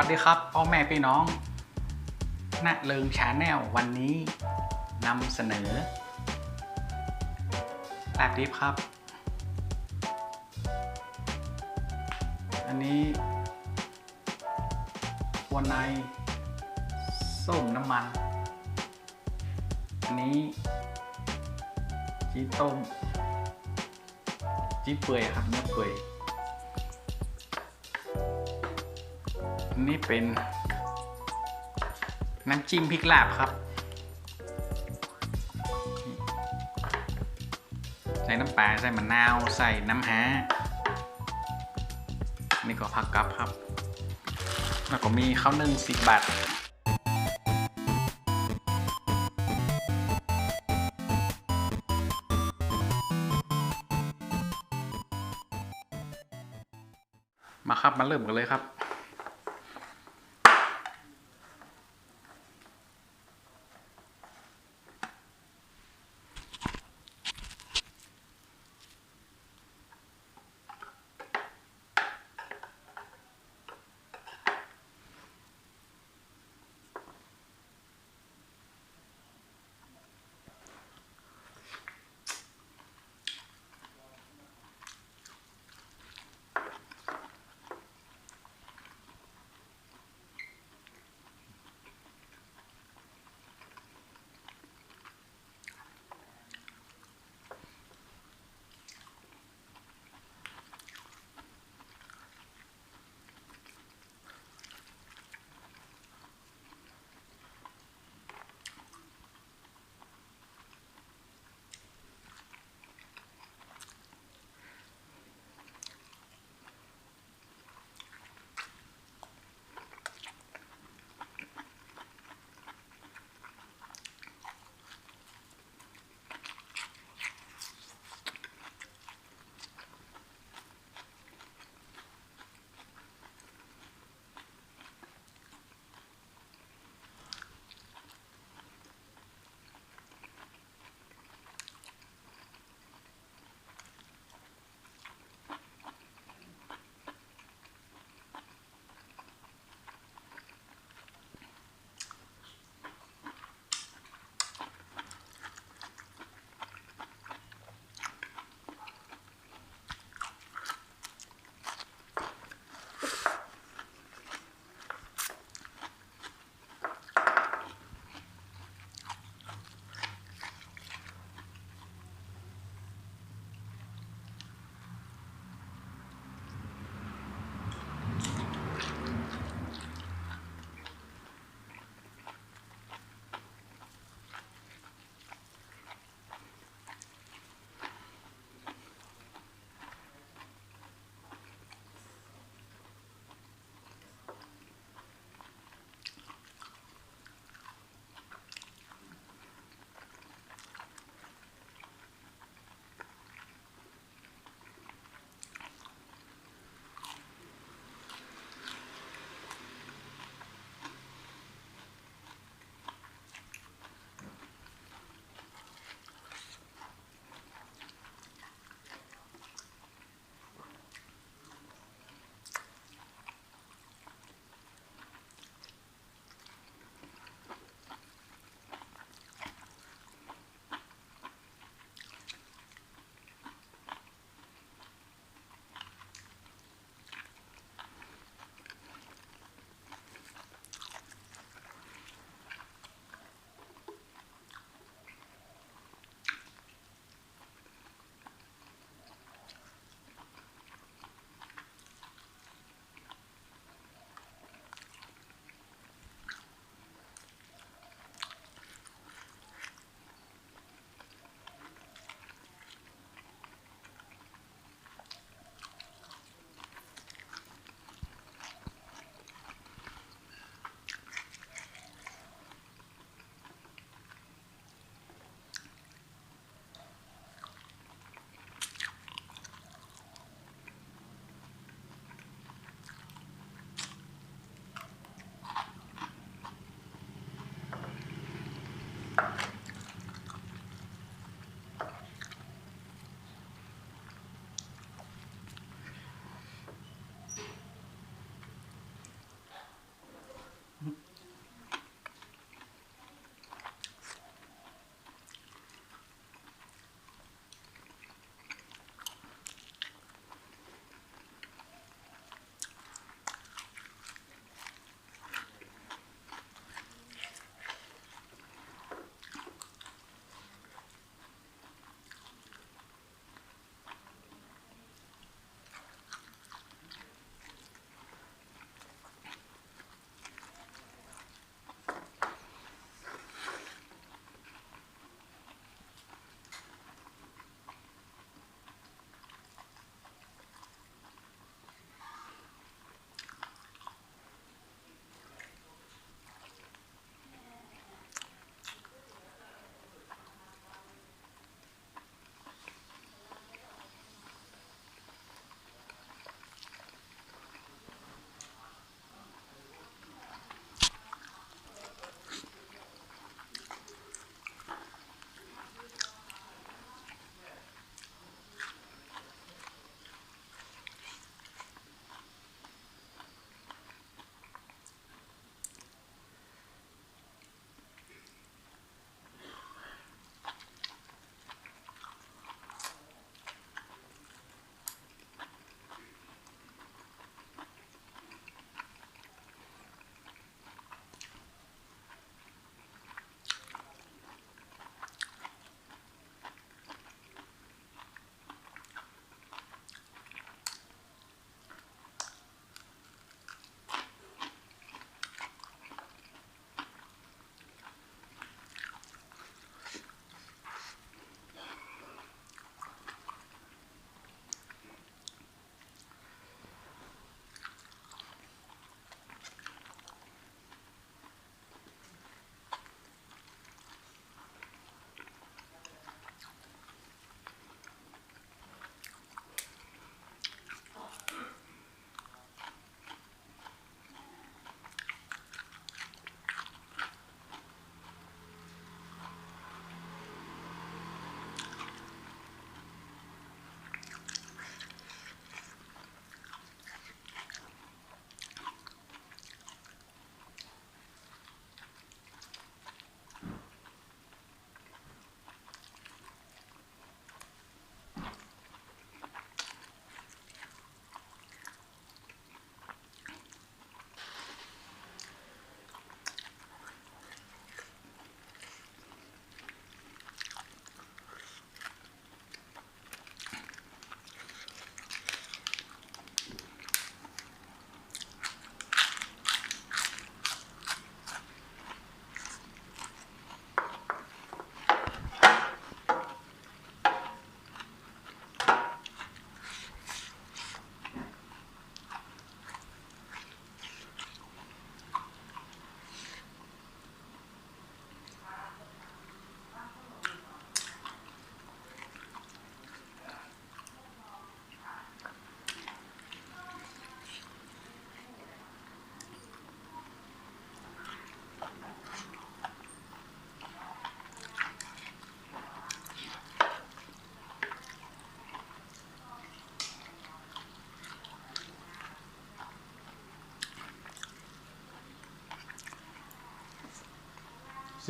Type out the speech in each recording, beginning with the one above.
สวัสดีครับพ่อแม่พี่น้องณเลิงชาแนลวันนี้นำเสนอแลบดิฟครับ อันนี้หัวในส้มน้ำมัน อันนี้จีต้มจีเปื่อยครับเนื้อเปื่อย นี่เป็น น้ำจิ้มพริกลาบครับ ใส่น้ำปลาใส่มะนาวใส่น้ำฮะนี่ก็ผักกับครับ แล้วก็มีข้าวนึ่งสิบบาทมาครับมาเริ่มกันเลยครับ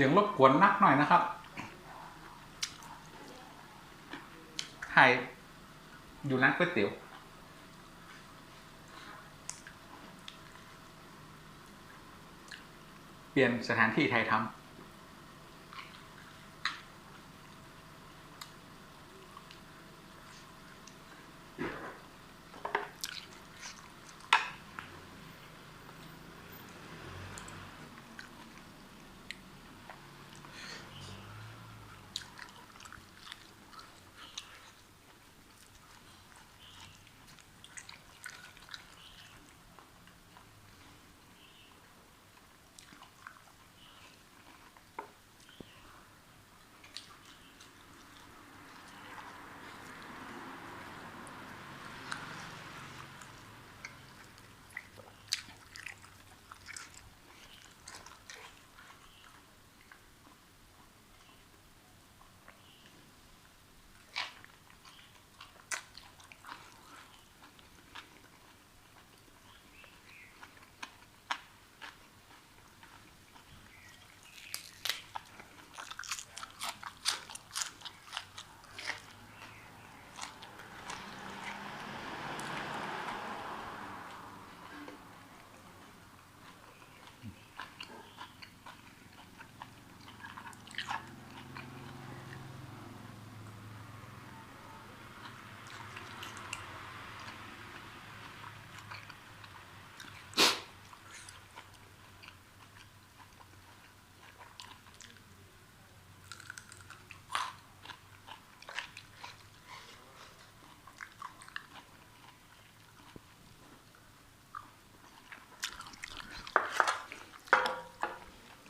สียงรบกวนนักหน่อยนะครับถ่ายอยู่ร้านก๋วยเตี๋ยวเปลี่ยนสถานที่ไทยทำ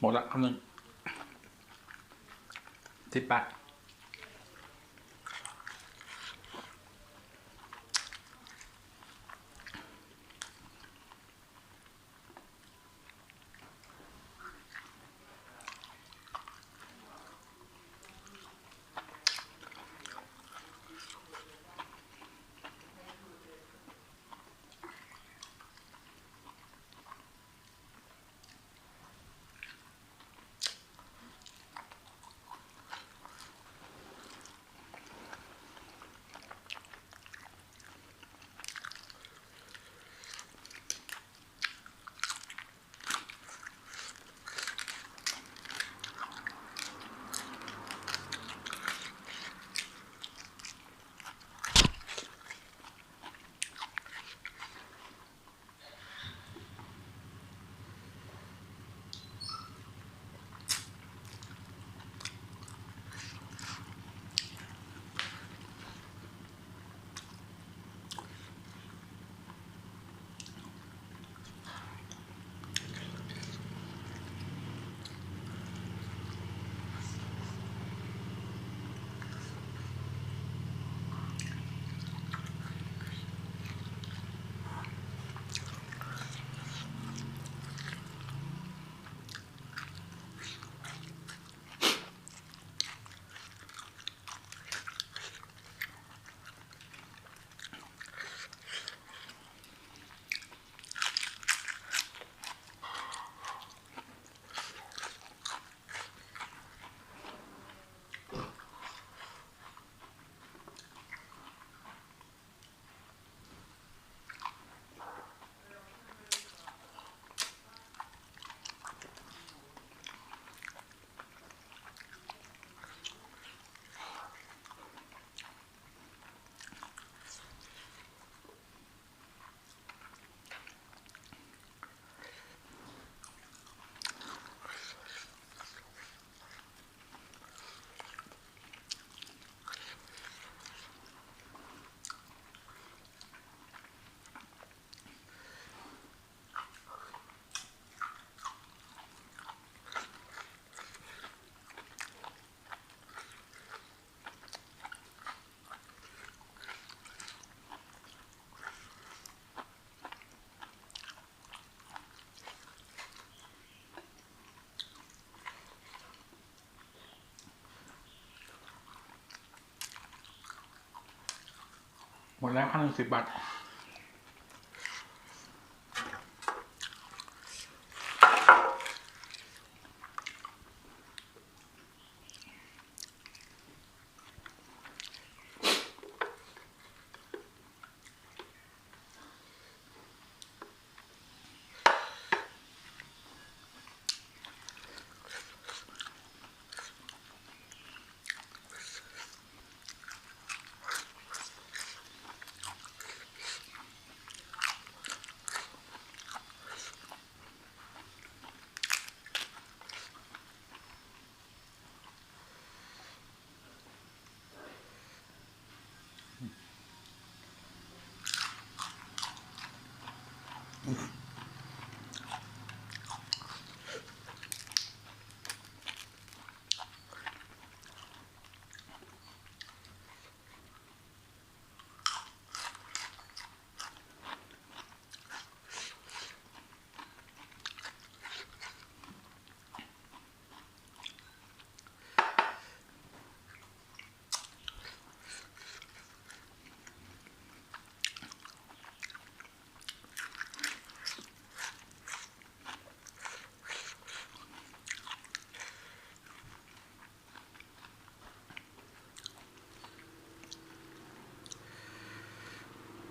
หมดละค หมดแล้วพันสิบบาท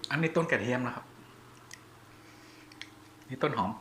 อันนี้ต้นกระเทียมนะครับ นี่ต้นหอม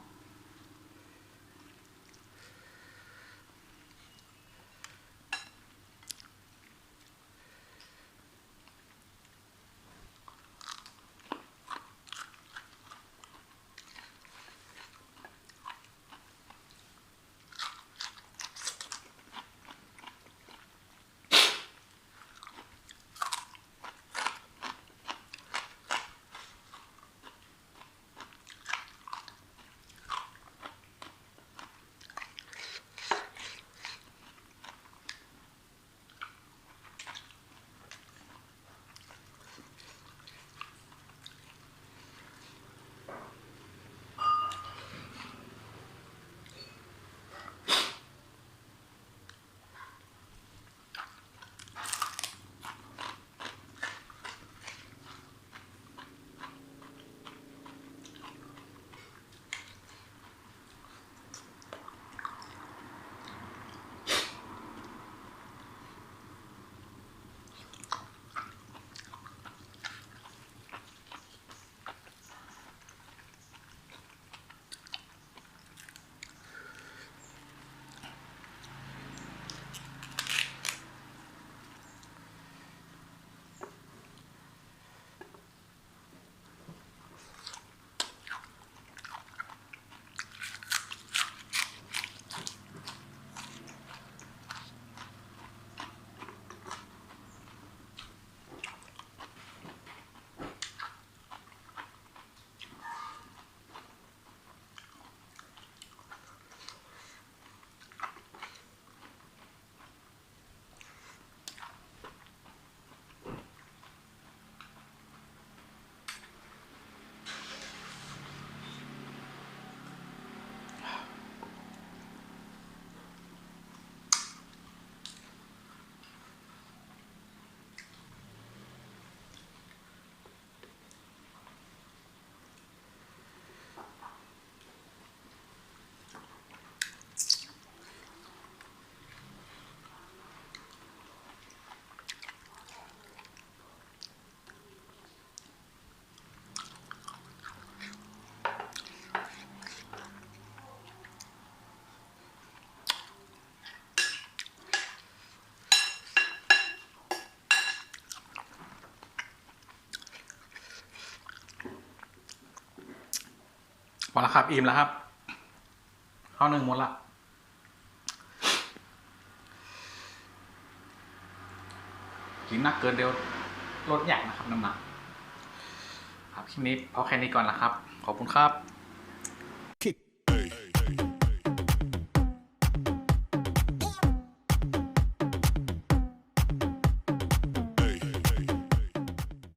หมดแล้วครับ อิ่มแล้วครับ ข้าวหนึ่งหมดละกินนักเกินเดียวลดอยากนะครับน้ำหนักครับคลิปนี้พอแค่นี้ก่อนละครับ ขอบคุณครับ